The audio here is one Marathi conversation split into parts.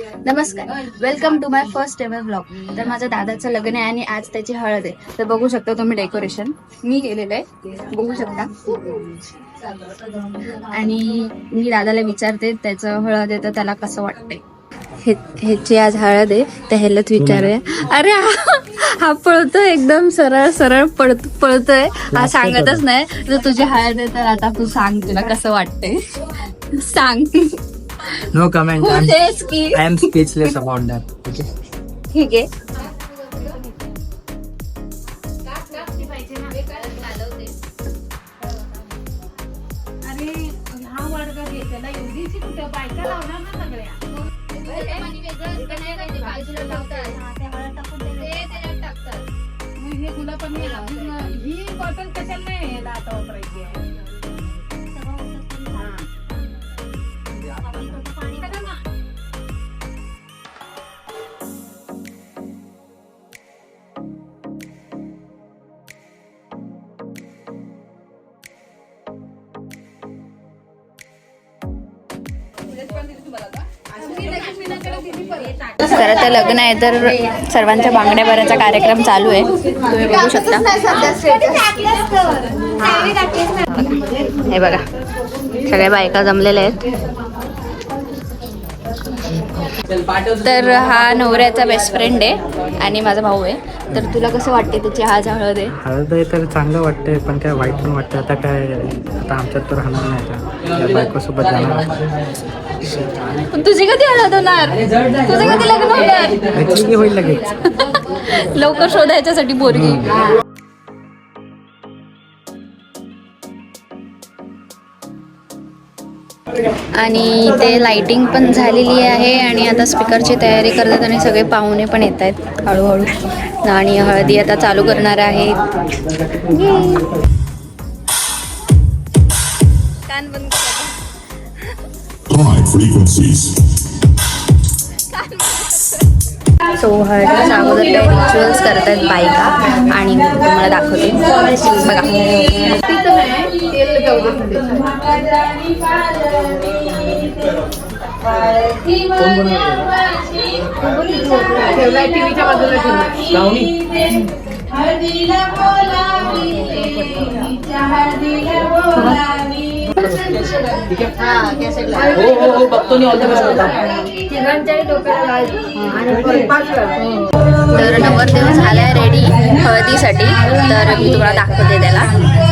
नमस्कार. Welcome to my first ever blog तर माझ्या दादाचं लग्न आहे आणि आज त्याची हळद आहे. तर बघू शकता तुम्ही डेकोरेशन मी केलेलं आहे. बघू शकता. आणि मी दादाला विचारते त्याचं हळद आहे तर त्याला कसं वाटतंय? हे ह्याची आज हळद आहे. तर ह्यालाच विचारूया. अरे हा पळतोय एकदम सरळ सरळ पळत पळतोय. हा सांगतच नाही. तर तुझी हळद आहे तर आता तू सांग तुला कसं वाटतंय. सांग. No comment. I'm, तेच की I am speechless about that. Okay. ठीक आहे हा ना हे हे ही बॉटल कशाला नाही आता वापरायची आहे तर आता लग्न आहे तर सर्वांच्या बांगड्या भरायचा कार्यक्रम चालू आहे. तुम्ही बघू शकता. हे बघा सगळ्या बायका जमलेल्या आहेत. तर हा नवऱ्याचा बेस्ट फ्रेंड आहे आणि माझा भाऊ आहे. तर तुला कसं वाटते त्याची हा हळद आहे हळद आहे तर चांगलं वाटतंय पण काय वाईट पण वाटतं आता काय आता आमच्यात तर राहणार नाही बायकोसोबत जाणार पण तुझी कधी हळद होणार? तुझं कधी लग्न होणार? होईल लगेच. लवकर शोधायच्यासाठी पोरगी. आणि ते लाइटिंग पण झालेली आहे आणि आता स्पीकरची तयारी करतात आणि सगळे पाहुणे पण येत आहेत हळूहळू. आणि हळदी आता चालू करणार आहेत कान बंद frequencies. सो हळदीच्या अगोदर काही रिच्युअल्स करतायत बायका. आणि तुम्हाला दाखवते. बघा. तर नवरदेव झालाय रेडी हळदीसाठी. तर मी तुम्हाला दाखवते त्याला.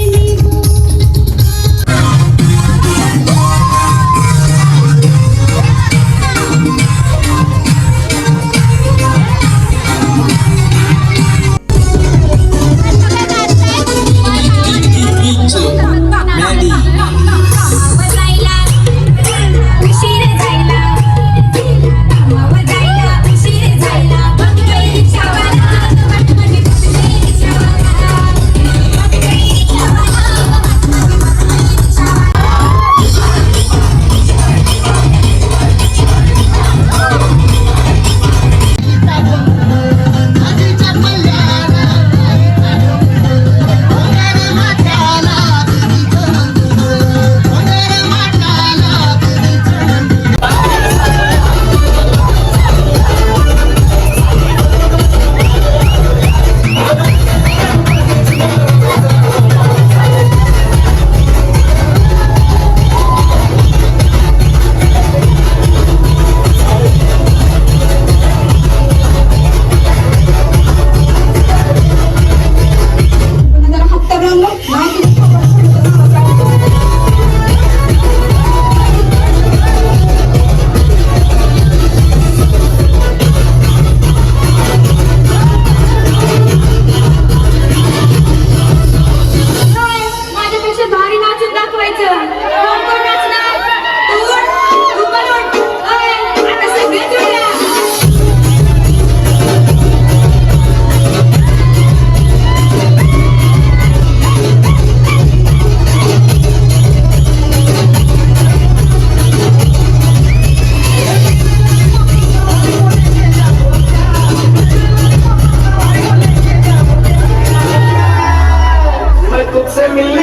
se mi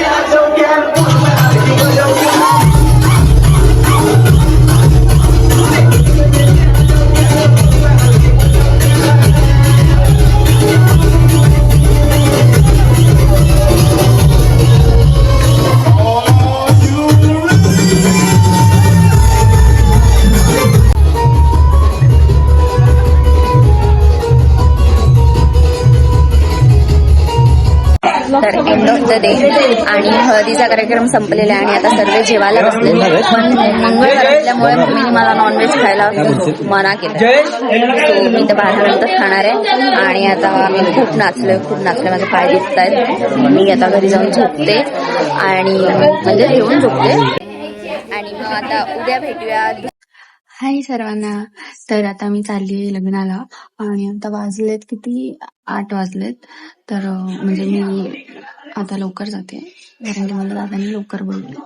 द आणि हळदीचा कार्यक्रम संपलेला आहे आणि आता सर्व जेवायला बसले पण मंगळवार असल्यामुळे मम्मीने मला नॉनव्हेज खायला मना केलं. मी तर बारा नंतर खाणार आहे. आणि आता आम्ही खूप नाचलोय खूप नाचलोय. माझे पाय दुखत आहेत मी आता घरी जाऊन झोपते. आणि म्हणजे घेऊन झोपते. आणि मग आता उद्या भेटूया. हाय सर्वांना. तर आता मी चालली आहे लग्नाला आणि आता वाजलेत किती? आठ वाजलेत. तर म्हणजे मी आता लवकर जाते. कारण की मला दादाने लवकर बोलले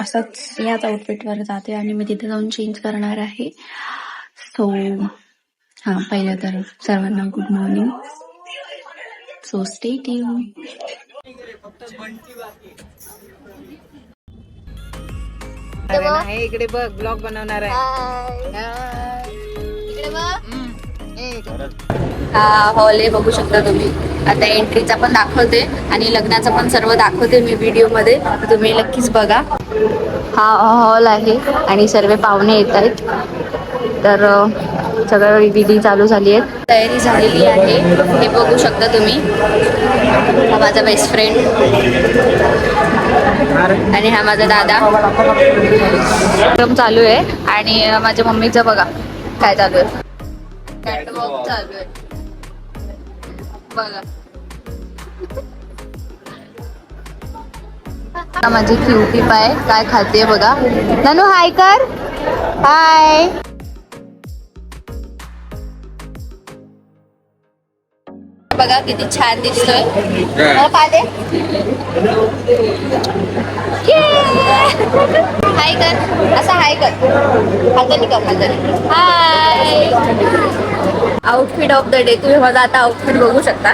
असंच याच आउटफिटवर जाते आणि मी तिथे जाऊन चेंज करणार आहे. सो हा पहिलं तर सर्वांना good morning so stay tune इकडे बघ ब्लॉग बनवणार आहे. हा हॉल आहे बघू शकता तुम्ही. आता एंट्रीचा पण दाखवते आणि लग्नाचं पण सर्व दाखवते मी व्हिडिओमध्ये तुम्ही नक्कीच बघा. हा हॉल आहे आणि सर्व पाहुणे येत आहेत. तर सगळं विधी चालू झाली आहे तयारी झालेली आहे. हे बघू शकता तुम्ही. माझा बेस्ट फ्रेंड आणि हा माझा दादा. कार्यक्रम चालू आहे आणि माझ्या मम्मीचं बघा काय चालू आहे. कॅटवॉक चालू आहे. बघा. माझी क्युटी पाय काय खाते बघा. ननू हाय कर. हाय बघा किती छान दिसतोय. मला पाय दे हाय कर असं हाय कर हाताने कर हाताने hi outfit of the day तुम्ही माझा आता आउटफिट बघू शकता.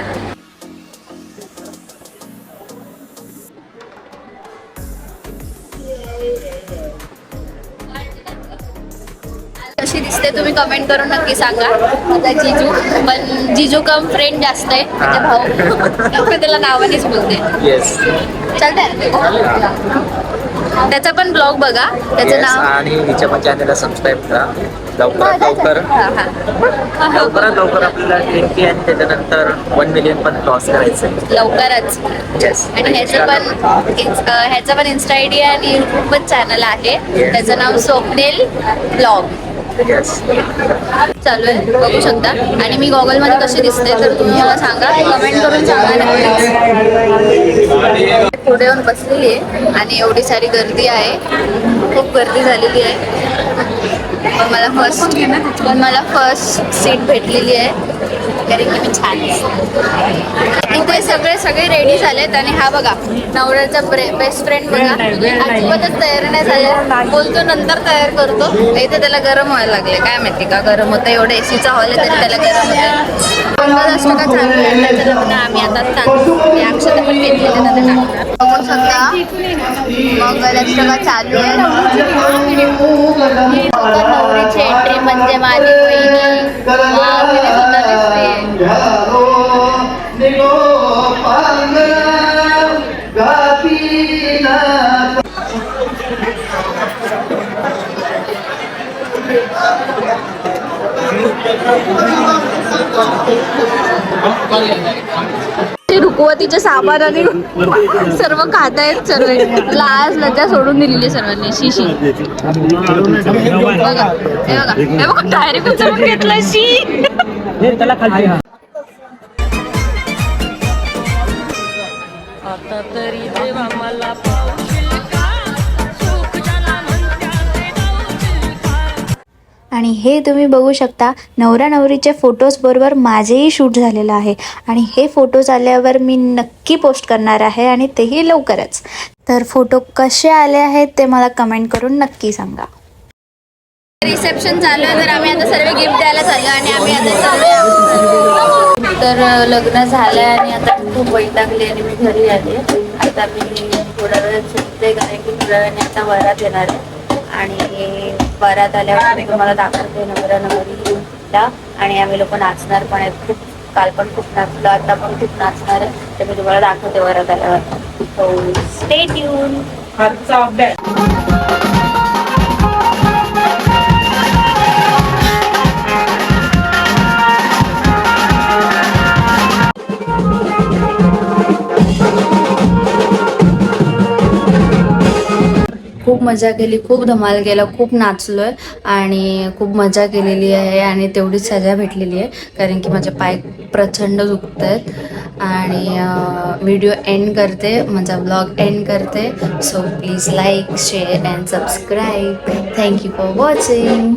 तुम्ही कमेंट करून नक्की सांगा. माझा जिजू पण जिजू कम फ्रेंड जास्त आहे म्हणजे भाऊ. मी त्याला नावानेच बोलते. येस चालतंय? त्याचा पण ब्लॉग बघा. त्याचं नाव? आणि हिच्या पण चॅनलला सबस्क्राईब करा. लवकरात लवकर. हा, हा. लवकरात लवकर आपल्याला टेन के आणि त्याच्यानंतर वन मिलियन पण क्रॉस करायचं लवकरच. आणि ह्याचं पण ह्याचं पण इन्स्टा आय डी आणि युट्यूब पण चॅनल आहे. त्याचं नाव स्वप्नेल ब्लॉग चालू आहे. बघू शकता. आणि मी गॉगलमध्ये कशी दिसते तर तुम्ही मला सांगा. कमेंट करून सांगा नक्कीच. पुढे येऊन बसलेली आहे. आणि एवढी सारी गर्दी आहे. खूप गर्दी झालेली आहे. पण मला फर्स्ट पण मला फर्स्ट सीट भेटलेली आहे. वगैरे किती छान इथे सगळे सगळे रेडी झालेत आणि हा बघा नवऱ्याचा बेस्ट फ्रेंड बघा. अजिबातच तयार नाही झाले. बोलतो नंतर तयार करतो. इथे त्याला गरम व्हायला लागले. काय माहिती का गरम होतं. एवढं एसीचा हॉल आहे तरी त्याला गरम होतं. मंगलाष्टका चालू आहे आम्ही आता अक्षता पण घेतलेले ना बघू शकता. चालू आहे नवरीची एंट्री म्हणजे माझी बहिणी वाव, किती सुंदर दिसते ते रुकवतीचे सामान आणि सर्व खात आहेत सर्व. लाज लज्जा सोडून दिलेली आहे सर्वांनी शिशी बघा हे बघा. हे बघा डायरेक्ट उचलून घेतलं शी. आणि हे तुम्ही बघू शकता नवरा नवरीचे फोटोज बरोबर माझेही शूट झालेलं आहे. आणि हे फोटोज आल्यावर मी नक्की पोस्ट करणार आहे आणि तेही लवकरच. तर फोटो कसे आले आहेत ते मला कमेंट करून नक्की सांगा. रिसेप्शन आहे तर आम्ही आता सर्व गिफ्ट द्यायला चाललो आणि आम्ही आता तर लग्न झालंय आणि आता खूप वैतागली आणि मी घरी आले. आता मी थोडा वेळ झोपते कारण की थोड्या वेळाने आता वरात येणार आहे. आणि वरात आल्यावर मी तुम्हाला दाखवते नवरा नवरीला. आणि आम्ही लोक नाचणार पण आहेत. खूप काल पण खूप नाचलो आता पण खूप नाचणार आहे. तर मी तुम्हाला दाखवते वरात आल्यावर. सो स्टे ट्यून मजा केली खूप धमाल केला खूप नाचलोय आणि खूप मजा केलेली आहे आणि तेवढीच सजा भेटलेली आहे कारण की माझे पाय प्रचंड दुखत आहेत आणि व्हिडिओ एंड करते माझा ब्लॉग एंड करते. So please like share and subscribe thank you for watching